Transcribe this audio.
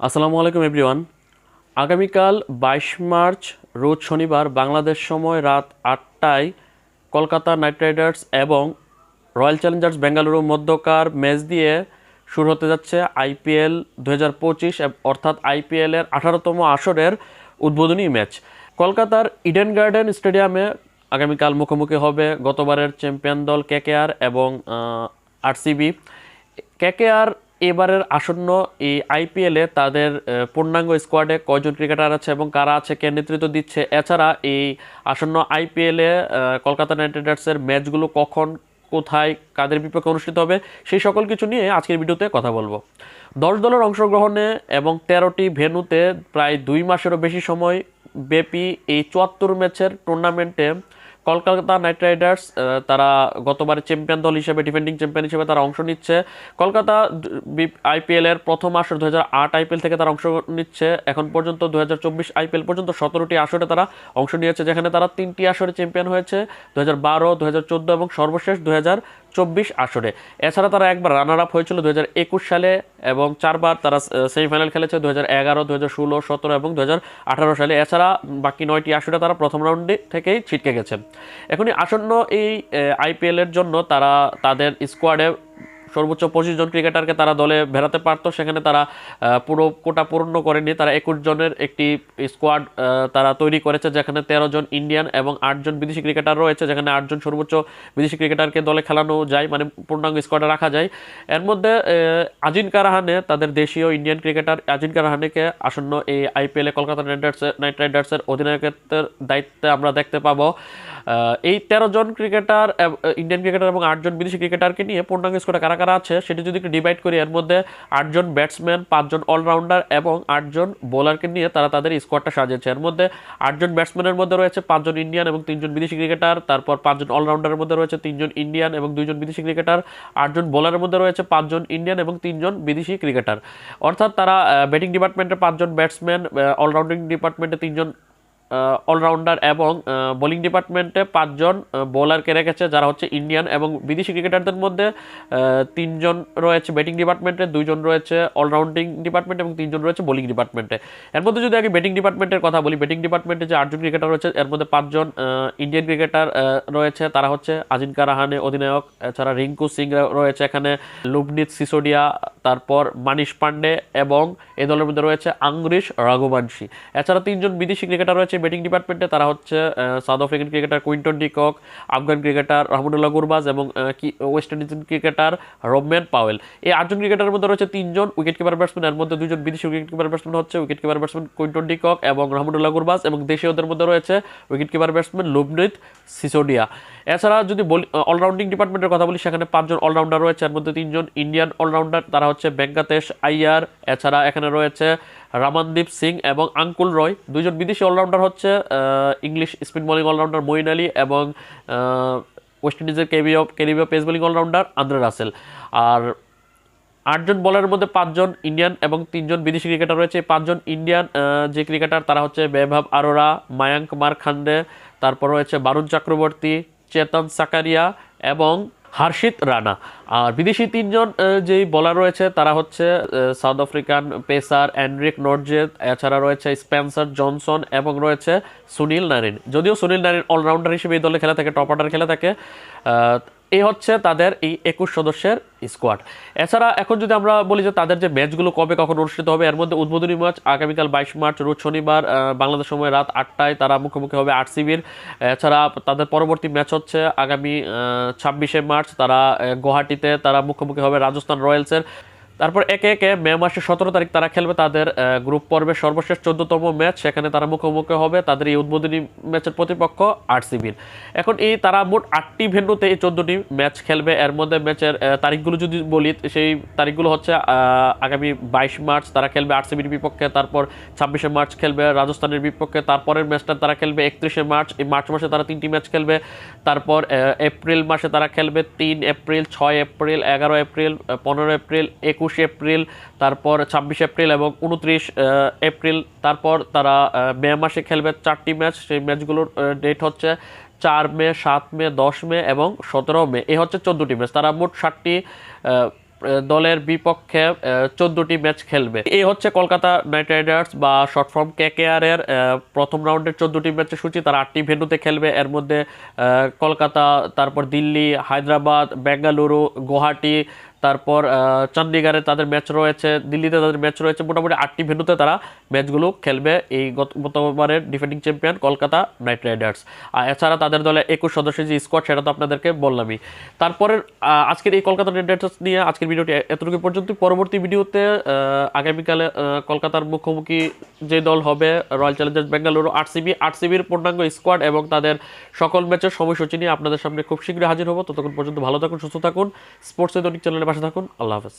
আসসালামু আলাইকুম এভরিওয়ান আগামীকাল বাইশ মার্চ, রোজ শনিবার, বাংলাদেশ সময় রাত আটটায় কলকাতা নাইট রাইডার্স এবং রয়্যাল চ্যালেঞ্জার্স বেঙ্গালুরু মধ্যকার ম্যাচ দিয়ে শুরু হতে যাচ্ছে আইপিএল দু হাজার পঁচিশ, অর্থাৎ আইপিএলের আঠারোতম আসরের উদ্বোধনী ম্যাচ। কলকাতার ইডেন গার্ডেন স্টেডিয়ামে আগামীকাল মুখোমুখি হবে গতবারের চ্যাম্পিয়ন দল কেকেআর এবং আরসিবি কেকেআর এবারের আসন্ন এই আইপিএলে তাদের পূর্ণাঙ্গ স্কোয়াডে কয়জন ক্রিকেটার আছে এবং কারা আছে, কে নেতৃত্ব দিচ্ছে? এছাড়া এই আসন্ন আইপিএলে কলকাতা নাইট রাইডার্সের ম্যাচগুলো কখন, কোথায়, কাদের বিপক্ষে অনুষ্ঠিত হবে, সেই সকল কিছু নিয়ে আজকের ভিডিওতে কথা বলব। দশ দলের অংশগ্রহণে এবং তেরোটি ভেন্যুতে প্রায় দুই মাসেরও বেশি সময় ব্যাপী এই চুয়াত্তর ম্যাচের টুর্নামেন্টে কলকাতা নাইট রাইডার্স তারা গতবারে চ্যাম্পিয়ন দল হিসেবে ডিফেন্ডিং চ্যাম্পিয়ন হিসেবে তারা অংশ নিচ্ছে। কলকাতা আইপিএল এর প্রথম আসর দু হাজার আট আইপিএল থেকে তারা অংশ নিচ্ছে। এখন পর্যন্ত দু আইপিএল পর্যন্ত সতেরোটি আসরে তারা অংশ নিয়েছে, যেখানে তারা তিনটি আসরে চ্যাম্পিয়ন হয়েছে। দু হাজার বারো দু হাজার এবং সর্বশেষ দু হাজার চব্বিশ আসরে। এছাড়া তারা একবার রানার আপ হয়েছিল দু হাজার একুশ সালে এবং চারবার তারা সেমিফাইনাল খেলেছে দু হাজার এগারো দু হাজার ষোলো, সতেরো এবং দু আঠারো সালে। এছাড়া বাকি নয়টি আসরে তারা প্রথম রাউন্ডে থেকেই ছিটকে গেছে। এখনই আসন্ন এই আইপিএলের জন্য তারা তাদের স্কোয়াডে সর্বোচ্চ পঁচিশ জন ক্রিকেটারকে তারা দলে ভেড়াতে পারতো। সেখানে তারা পুরো কোটা পূর্ণ করেনি তারা একুশ জনের একটি স্কোয়াড তারা তৈরি করেছে যেখানে তেরো জন ইন্ডিয়ান এবং আটজন বিদেশি ক্রিকেটার রয়েছে যেখানে আটজন সর্বোচ্চ বিদেশি ক্রিকেটারকে দলে খেলানো যায় মানে পূর্ণাঙ্গ স্কোয়াডে রাখা যায়। এর মধ্যে আহ, আজিন কারাহানে তাদের দেশীয় ইন্ডিয়ান ক্রিকেটার আজিন কারাহানেকে আসন্ন এই আইপিএলে কলকাতা নাইট রাইডার্সের নাইট রাইডার্সের অধিনায়কের দায়িত্বে আমরা দেখতে পাবো। এই তেরো জন ক্রিকেটার ইন্ডিয়ান ক্রিকেটার এবং আটজন বিদেশি ক্রিকেটারকে নিয়ে পূর্ণাঙ্গ স্কোয়াডে কারা কারা আছে, সেটি যদি একটু ডিভাইড করি, এর মধ্যে আটজন ব্যাটসম্যান পাঁচজন অলরাউন্ডার এবং আটজন বোলারকে নিয়ে তারা তাদের স্কোয়াডটা সাজিয়েছে। এর মধ্যে আটজন ব্যাটসম্যানের মধ্যে রয়েছে পাঁচজন ইন্ডিয়ান এবং তিনজন বিদেশি ক্রিকেটার তারপর পাঁচজন অলরাউন্ডারের মধ্যে রয়েছে তিনজন ইন্ডিয়ান এবং দুইজন বিদেশি ক্রিকেটার আটজন বোলারের মধ্যে রয়েছে পাঁচজন ইন্ডিয়ান এবং তিনজন বিদেশি ক্রিকেটার অর্থাৎ তারা ব্যাটিং ডিপার্টমেন্টে পাঁচজন ব্যাটসম্যান অলরাউন্ডিং ডিপার্টমেন্টে তিনজন অলরাউন্ডার এবং বোলিং ডিপার্টমেন্টে পাঁচজন বোলারকে রেখেছে, যারা হচ্ছে ইন্ডিয়ান এবং বিদেশি ক্রিকেটারদের মধ্যে তিনজন রয়েছে ব্যাটিং ডিপার্টমেন্টে দুইজন রয়েছে অলরাউন্ডিং ডিপার্টমেন্ট এবং তিনজন রয়েছে বোলিং ডিপার্টমেন্টে এর মধ্যে যদি আগে ব্যাটিং ডিপার্টমেন্টের কথা বলি ব্যাটিং ডিপার্টমেন্টে যে আটজন ক্রিকেটার রয়েছে, এর মধ্যে পাঁচজন ইন্ডিয়ান ক্রিকেটার রয়েছে। তারা হচ্ছে আজিনকা রাহানে অধিনায়ক, এছাড়া রিঙ্কু সিং রয়েছে এখানে, লুবনিত সিসোডিয়া তারপর মানিশ পান্ডে এবং এ দলের মধ্যে রয়েছে আংরিশ রঘুবংশী। এছাড়া তিনজন বিদেশি ক্রিকেটার রয়েছে ব্যাটিং ডিপার্টমেন্টে, তারা হচ্ছে South African cricketer Quinton de Kock Afghan cricketer Rahmatullah Gurbaz এবং West Indies cricketer Rovman Powell. এই আটজন ক্রিকেটারের মধ্যে রয়েছে তিনজন উইকেট কিপার ব্যাটসম্যান, এর মধ্যে দুজন বিদেশি উইকেট কিপার ব্যাটসম্যান হচ্ছে wicketkeeper batsman Quinton de Kock এবং রহমতুল্লাহ গুরবাজ এবং দেশীয়দের মধ্যে রয়েছে wicket keeper batsman Luvnith Sisodia. এছাড়া যদি অলরাউন্ডিং ডিপার্টমেন্টের কথা বলি, সেখানে পাঁচজন অলরাউন্ডার রয়েছে, এর মধ্যে তিনজন ইন্ডিয়ান অলরাউন্ডার তারা হচ্ছে বেঙ্কাতেশ আইয়ার এছাড়া এখানে রয়েছে রামানদীপ সিং এবং আঙ্কুল রয়। দুইজন বিদেশি অলরাউন্ডার হচ্ছে English spin bowling allrounder Moeen Ali এবং ওয়েস্ট ইন্ডিজের কেবিও Caribbean pace bowling allrounder Andre Russell. আর আটজন বলারের মধ্যে পাঁচজন ইন্ডিয়ান এবং তিনজন বিদেশি ক্রিকেটার রয়েছে। পাঁচজন ইন্ডিয়ান যে ক্রিকেটার তারা হচ্ছে বেভাব আরোরা, মায়াঙ্ক মারখান্দে তারপর রয়েছে বারুণ চক্রবর্তী, চেতন সাকারিয়া এবং হার্ষিত রানা। আর বিদেশি তিনজন যেই বলার রয়েছে, তারা হচ্ছে South African pacer Anrich Nortje এছাড়া রয়েছে স্পেন্সার জনসন এবং রয়েছে সুনীল নারিন যদিও সুনীল নারিন অলরাউন্ডার হিসেবে এই দলে খেলা থাকে টপ অর্ডার খেলা থাকে এই হচ্ছে তাদের এই একুশ সদস্যের স্কোয়াড এছাড়া এখন যদি আমরা বলি যে তাদের যে ম্যাচগুলো কবে কখন অনুষ্ঠিত হবে, এর মধ্যে উদ্বোধনী ম্যাচ আগামীকাল বাইশ মার্চ, রোজ শনিবার বাংলাদেশ সময় রাত আটটায় তারা মুখোমুখি হবে আরসিবির। এছাড়া তাদের পরবর্তী ম্যাচ হচ্ছে আগামী ছাব্বিশে মার্চ, তারা গুয়াহাটিতে তারা মুখোমুখি হবে রাজস্থান রয়্যালসের। তারপর একে একে মে মাসের সতেরো তারিখ তারা খেলবে তাদের গ্রুপ পর্বের সর্বশেষ চোদ্দতম ম্যাচ। সেখানে তারা মুখোমুখি হবে তাদের এই উদ্বোধনী ম্যাচের প্রতিপক্ষ আরসিবির। এখন এই তারা মোট আটটি ভেন্যুতে এই চোদ্দটি ম্যাচ খেলবে। এর মধ্যে ম্যাচের তারিখগুলো যদি বলি, সেই তারিখগুলো হচ্ছে আগামী বাইশ মার্চ তারা খেলবে আরসিবির বিপক্ষে, তারপর ছাব্বিশে মার্চ খেলবে রাজস্থানের বিপক্ষে, তারপরের ম্যাচটা তারা খেলবে একত্রিশে মার্চ। এই মার্চ মাসে তারা তিনটি ম্যাচ খেলবে। তারপর এপ্রিল মাসে তারা খেলবে তিন এপ্রিল, ছয় এপ্রিল, এগারো এপ্রিল পনেরো এপ্রিল, একুশে এপ্রিল, তারপর ছাব্বিশ এপ্রিল এবং উনত্রিশ এপ্রিল। তারপর তারা মে মাসে খেলবে চারটি ম্যাচ। সেই ম্যাচগুলোর ডেট হচ্ছে চার মে, সাত মে, দশ মে এবং সতেরো মে। এই হচ্ছে চোদ্দোটি ম্যাচ। তারা মোট ষাটটি দলের বিপক্ষে চোদ্দটি ম্যাচ খেলবে। এই হচ্ছে কলকাতা নাইট রাইডার্স বা শর্ট ফর্ম কেকেআর এর প্রথম রাউন্ডের চোদ্দটি ম্যাচের সূচি। তারা আটটি ভেন্যুতে খেলবে। এর মধ্যে কলকাতা, তারপর দিল্লি, হায়দ্রাবাদ, বেঙ্গালুরু, গুয়াহাটি তারপর আহ, চণ্ডীগড়ে তাদের ম্যাচ রয়েছে দিল্লিতে তাদের ম্যাচ রয়েছে মোটামুটি আটটি ভেন্যুতে তারা ম্যাচগুলো খেলবে এই গত- গতবারের defending champion Kolkata Knight Riders আর এছাড়া তাদের দলে একুশ সদস্যের যে স্কোয়াড সেটা তো আপনাদেরকে বললামই। তারপরের আজকের এই কলকাতা নাইট রাইডার্স নিয়ে আজকের ভিডিওটি এতটুকু পর্যন্ত। পরবর্তী ভিডিওতে আগামীকালে কলকাতার মুখোমুখি যে দল হবে রয়্যাল চ্যালেঞ্জার্স বেঙ্গালুরু আরসিবি আরসিবির পূর্ণাঙ্গ স্কোয়াড এবং তাদের সকল ম্যাচের সময়সূচি নিয়ে আপনাদের সামনে খুব শীঘ্রই হাজির হব। ততক্ষণ পর্যন্ত ভালো থাকুন সুস্থ থাকুন। স্পোর্টস দৈনিক চ্যানেলের পাশে থাকুন আল্লাহ হাফেজ